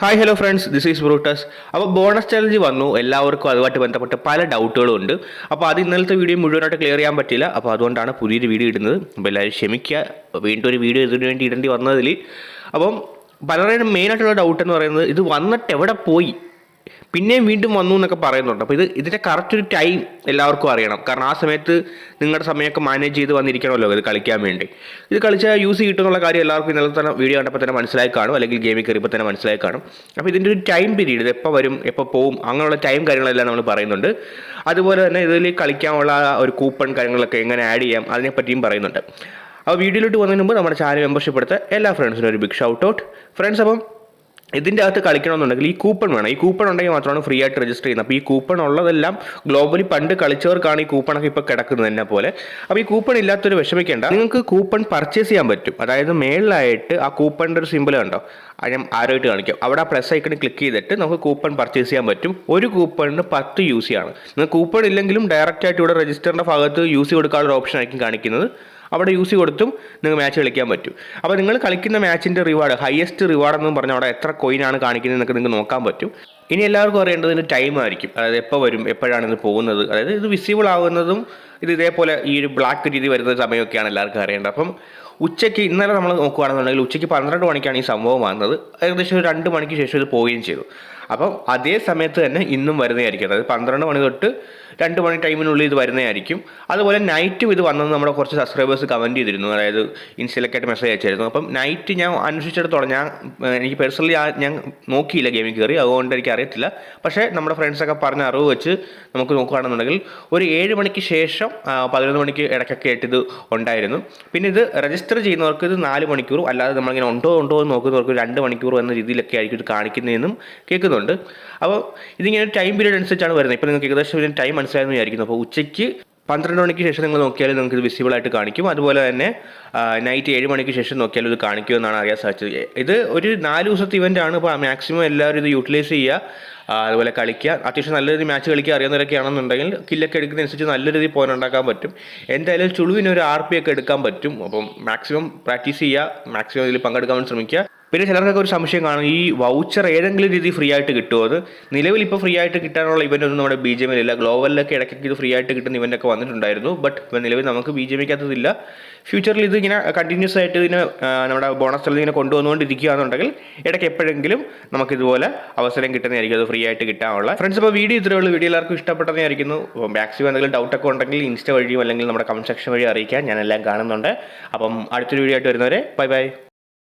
Hi hello friends this is Brutus അപ്പോൾ bonus challenge വന്നു. എല്ലാവർക്കും അതുമായിട്ട് ബന്ധപ്പെട്ട് പല ഡൗട്ടുകളും ഉണ്ട്. അപ്പോൾ അത് ഇന്നലത്തെ വീഡിയോ മുഴുവനായിട്ട് ക്ലിയർ ചെയ്യാൻ പറ്റില്ല. അപ്പോൾ അതുകൊണ്ടാണ് പുതിയൊരു വീഡിയോ ഇടുന്നത്. അപ്പോൾ എല്ലാവരും ക്ഷമിക്കുക. വീണ്ടും ഒരു വീഡിയോ ഇതിനു വേണ്ടി ഇടേണ്ടി വന്നതിൽ. അപ്പം പലരുടെയും മെയിനായിട്ടുള്ള ഡൗട്ട് എന്ന് പറയുന്നത് ഇത് വന്നിട്ട് എവിടെ പോയി? പിന്നെയും വീണ്ടും വന്നു എന്നൊക്കെ പറയുന്നുണ്ട്. അപ്പോൾ ഇത് ഇതിന്റെ കറക്റ്റ് ഒരു ടൈം എല്ലാവർക്കും അറിയണം. കാരണം ആ സമയത്ത് നിങ്ങളുടെ സമയമൊക്കെ മാനേജ് ചെയ്ത് വന്നിരിക്കണമല്ലോ ഇത് കളിക്കാൻ വേണ്ടി. ഇത് കളിച്ചാൽ യൂസ് കിട്ടുന്നുള്ള കാര്യം എല്ലാവർക്കും ഇന്നലെ തന്നെ വീഡിയോ കണ്ടപ്പോൾ തന്നെ മനസ്സിലായി കാണും. അല്ലെങ്കിൽ ഗെയിമിൽ കയറിയപ്പോൾ തന്നെ മനസ്സിലായി കാണും. അപ്പോൾ ഇതിന്റെ ഒരു ടൈം പീരീഡ് ഇത് എപ്പോൾ വരും എപ്പോൾ പോവും അങ്ങനെയുള്ള ടൈം കാര്യങ്ങളെല്ലാം നമ്മൾ പറയുന്നുണ്ട്. അതുപോലെ തന്നെ ഇതിൽ കളിക്കാനുള്ള ഒരു കൂപ്പൺ കാര്യങ്ങളൊക്കെ എങ്ങനെ ആഡ് ചെയ്യാം അതിനെപ്പറ്റിയും പറയുന്നുണ്ട്. അപ്പോൾ വീഡിയോയിലോട്ട് വന്നതിന് മുമ്പ് നമ്മുടെ ചാനൽ മെമ്പർഷിപ്പ് എടുത്ത എല്ലാ ഫ്രണ്ട്സിനും ഒരു ബിഗ് ഷൗട്ട് ഔട്ട് ഫ്രണ്ട്സ് അപ്പം ഇതിന്റെ അകത്ത് കളിക്കണമെന്നുണ്ടെങ്കിൽ ഈ കൂപ്പൺ വേണം. ഈ കൂപ്പൺ ഉണ്ടെങ്കിൽ മാത്രമാണ് ഫ്രീ ആയിട്ട് രജിസ്റ്റർ ചെയ്യുന്നത്. അപ്പോൾ ഈ കൂപ്പൺ ഉള്ളതെല്ലാം ഗ്ലോബലി പണ്ട് കളിച്ചവർക്കാണ് ഈ കൂപ്പണൊക്കെ ഇപ്പോൾ കിടക്കുന്നത് എന്നെ പോലെ. അപ്പോൾ ഈ കൂപ്പൺ ഇല്ലാത്തൊരു വിഷമിക്കേണ്ട. നിങ്ങൾക്ക് കൂപ്പൺ പർച്ചേസ് ചെയ്യാൻ പറ്റും. അതായത് മേളിലായിട്ട് ആ കൂപ്പണിന്റെ ഒരു സിമ്പിൾ കണ്ടോ? ഞാൻ ആരോയിട്ട് കാണിക്കും. അവിടെ ആ പ്ലസ് ഐക്കണിൽ ക്ലിക്ക് ചെയ്തിട്ട് നമുക്ക് കൂപ്പൺ പർച്ചേസ് ചെയ്യാൻ പറ്റും. ഒരു കൂപ്പണിന് പത്ത് യൂസ് ചെയ്യാണ് നിങ്ങൾക്ക് കൂപ്പൺ ഇല്ലെങ്കിലും ഡയറക്റ്റ് ആയിട്ട് ഇവിടെ രജിസ്റ്ററിന്റെ ഭാഗത്ത് യൂസ് കൊടുക്കാനുള്ള ഓപ്ഷൻ ആയിരിക്കും കാണിക്കുന്നത്. അവിടെ യൂസ് കൊടുത്തും നിങ്ങൾക്ക് മാച്ച് കളിക്കാൻ പറ്റും. അപ്പോൾ നിങ്ങൾ കളിക്കുന്ന മാച്ചിന്റെ റിവാർഡ് ഹയസ്റ്റ് റിവാർഡ് എന്ന് പറഞ്ഞാൽ അവിടെ എത്ര കോയിനാണ് കാണിക്കുന്നത് എന്നൊക്കെ നിങ്ങൾക്ക് നോക്കാൻ പറ്റും. ഇനി എല്ലാവർക്കും അറിയേണ്ടതിന് ടൈം ആയിരിക്കും. അതായത് എപ്പോൾ വരും എപ്പോഴാണ് ഇത് പോകുന്നത്. അതായത് ഇത് വിസിബിൾ ആവുന്നതും ഇത് ഇതേപോലെ ഈ ഒരു ബ്ലാക്ക് രീതി വരുന്ന സമയമൊക്കെയാണ് എല്ലാവർക്കും അറിയേണ്ടത്. അപ്പം ഉച്ചയ്ക്ക് ഇന്നലെ നമ്മൾ നോക്കുകയാണെന്നുണ്ടെങ്കിൽ ഉച്ചയ്ക്ക് പന്ത്രണ്ട് മണിക്കാണ് ഈ സംഭവം വന്നത്. ഏകദേശം ഒരു രണ്ട് മണിക്ക് ശേഷം ഇത് പോവുകയും ചെയ്തു. അപ്പം അതേ സമയത്ത് തന്നെ ഇന്നും വരുന്നതായിരിക്കും. അതായത് പന്ത്രണ്ട് മണി തൊട്ട് രണ്ട് മണി ടൈമിനുള്ളിൽ ഇത് വരുന്നതായിരിക്കും. അതുപോലെ നൈറ്റും ഇത് വന്നത് നമ്മുടെ കുറച്ച് സബ്സ്ക്രൈബേഴ്സ് കമന്റ് ചെയ്തിരുന്നു. അതായത് ഇൻസ്റ്റയിലൊക്കെ മെസ്സേജ് അയച്ചായിരുന്നു. അപ്പം നൈറ്റ് ഞാൻ അന്വേഷിച്ചിടത്തോളം ഞാൻ എനിക്ക് പേഴ്സണലി ഞാൻ നോക്കിയില്ല ഗെയിമിൽ കയറി. അതുകൊണ്ട് എനിക്ക് അറിയത്തില്ല. പക്ഷേ നമ്മുടെ ഫ്രണ്ട്സൊക്കെ പറഞ്ഞ അറിവ് വെച്ച് നമുക്ക് നോക്കുകയാണെന്നുണ്ടെങ്കിൽ ഒരു ഏഴ് മണിക്ക് ശേഷം ആ, പതിനൊന്ന് മണിക്ക് ഇടയ്ക്കൊക്കെ ആയിട്ട് ഇത് ഉണ്ടായിരുന്നു. പിന്നെ ഇത് രജിസ്റ്റർ ചെയ്യുന്നവർക്ക് ഇത് നാല് മണിക്കൂർ അല്ലാതെ നമ്മളിങ്ങനെ ഉണ്ടോ ഉണ്ടോ എന്ന് നോക്കുന്നവർക്ക് രണ്ട് മണിക്കൂർ എന്ന രീതിയിലൊക്കെ ആയിരിക്കും ഇത് കാണിക്കുന്നതെന്നും കേൾക്കുന്നുണ്ട്. അപ്പോൾ ഇതിങ്ങനെ ടൈം പീരീഡ് അനുസരിച്ചാണ് വരുന്നത്. ഇപ്പോൾ നിങ്ങൾക്ക് ഏകദേശം ഇതിന് ടൈം മനസ്സിലായെന്ന് വിചാരിക്കുന്നു. അപ്പോൾ ഉച്ചയ്ക്ക് പന്ത്രണ്ട് മണിക്ക് ശേഷം നിങ്ങൾ നോക്കിയാൽ നിങ്ങൾക്ക് ഇത് വിസിബിൾ ആയിട്ട് കാണിക്കും. അതുപോലെ തന്നെ നൈറ്റ് ഏഴ് മണിക്ക് ശേഷം നോക്കിയാൽ ഇത് കാണിക്കും എന്നാണ് അറിയാൻ സാധിച്ചത്. ഇത് ഒരു നാല് ദിവസത്തെ ഇവന്റ് ആണ്. ഇപ്പോൾ മാക്സിമം എല്ലാവരും ഇത് യൂട്ടിലൈസ് ചെയ്യുക അതുപോലെ കളിക്കുക. അത്യാവശ്യം നല്ല രീതിയിൽ മാച്ച് കളിക്കുക അറിയാവുന്നവരൊക്കെ ആണെന്നുണ്ടെങ്കിൽ കില്ലൊക്കെ എടുക്കുന്നതനുസരിച്ച് നല്ല രീതിയിൽ പോയിന്റ് ഉണ്ടാക്കാൻ പറ്റും. എന്തായാലും ചുളുവിന് ഒരു ആർ പി ഒക്കെ എടുക്കാൻ പറ്റും. അപ്പം മാക്സിമം പ്രാക്ടീസ് ചെയ്യുക മാക്സിമം ഇതിൽ പങ്കെടുക്കാൻ ശ്രമിക്കുക. പിന്നെ ചിലർക്കൊക്കെ ഒരു സംശയം കാണും ഈ വൗച്ചർ ഏതെങ്കിലും രീതി ഫ്രീ ആയിട്ട് കിട്ടുമോ അത് നിലവിൽ ഇപ്പോൾ ഫ്രീ ആയിട്ട് കിട്ടാനുള്ള ഇവന്റ് ഒന്നും നമ്മുടെ ബി ജെ ഇല്ല. ഗ്ലോബലിലൊക്കെ ഇടയ്ക്കൊക്കെ ഇത് ഫ്രീ ആയിട്ട് കിട്ടുന്ന ഇവന്റ് ഒക്കെ വന്നിട്ടുണ്ടായിരുന്നു. ബട്ട് ഇപ്പോൾ നിലവിൽ നമുക്ക് ബി ജെ പിക്കകത്തതില്ല ഫ്യൂച്ചറിൽ ഇത് ഇങ്ങനെ കണ്ടിന്യൂസ് ആയിട്ട് ഇതിനെ നമ്മുടെ ബോണസ് സ്ഥലത്ത് ഇങ്ങനെ കൊണ്ടുവന്നുകൊണ്ടിരിക്കുകയാണെന്നുണ്ടെങ്കിൽ ഇടയ്ക്ക് എപ്പോഴെങ്കിലും നമുക്ക് ഇതുപോലെ അവസരം കിട്ടുന്നതായിരിക്കും. അത് ഫ്രീ ആയിട്ട് കിട്ടാനുള്ള. ഫ്രണ്ട്സ് അപ്പോൾ വീഡിയോ ഇത്രയേ ഉള്ളൂ. വീഡിയോ എല്ലാവർക്കും ഇഷ്ടപ്പെട്ടതായിരിക്കുന്നു മാക്സിമം എന്തെങ്കിലും ഡൗട്ടൊക്കെ ഉണ്ടെങ്കിൽ ഇൻസ്റ്റ വഴിയും അല്ലെങ്കിൽ നമ്മുടെ കമന്റ് സെക്ഷൻ വഴി അറിയിക്കാൻ ഞാനെല്ലാം കാണുന്നുണ്ട്. അപ്പം അടുത്തൊരു വീഡിയോ ആയിട്ട് വരുന്നവരെ ബൈ ബൈ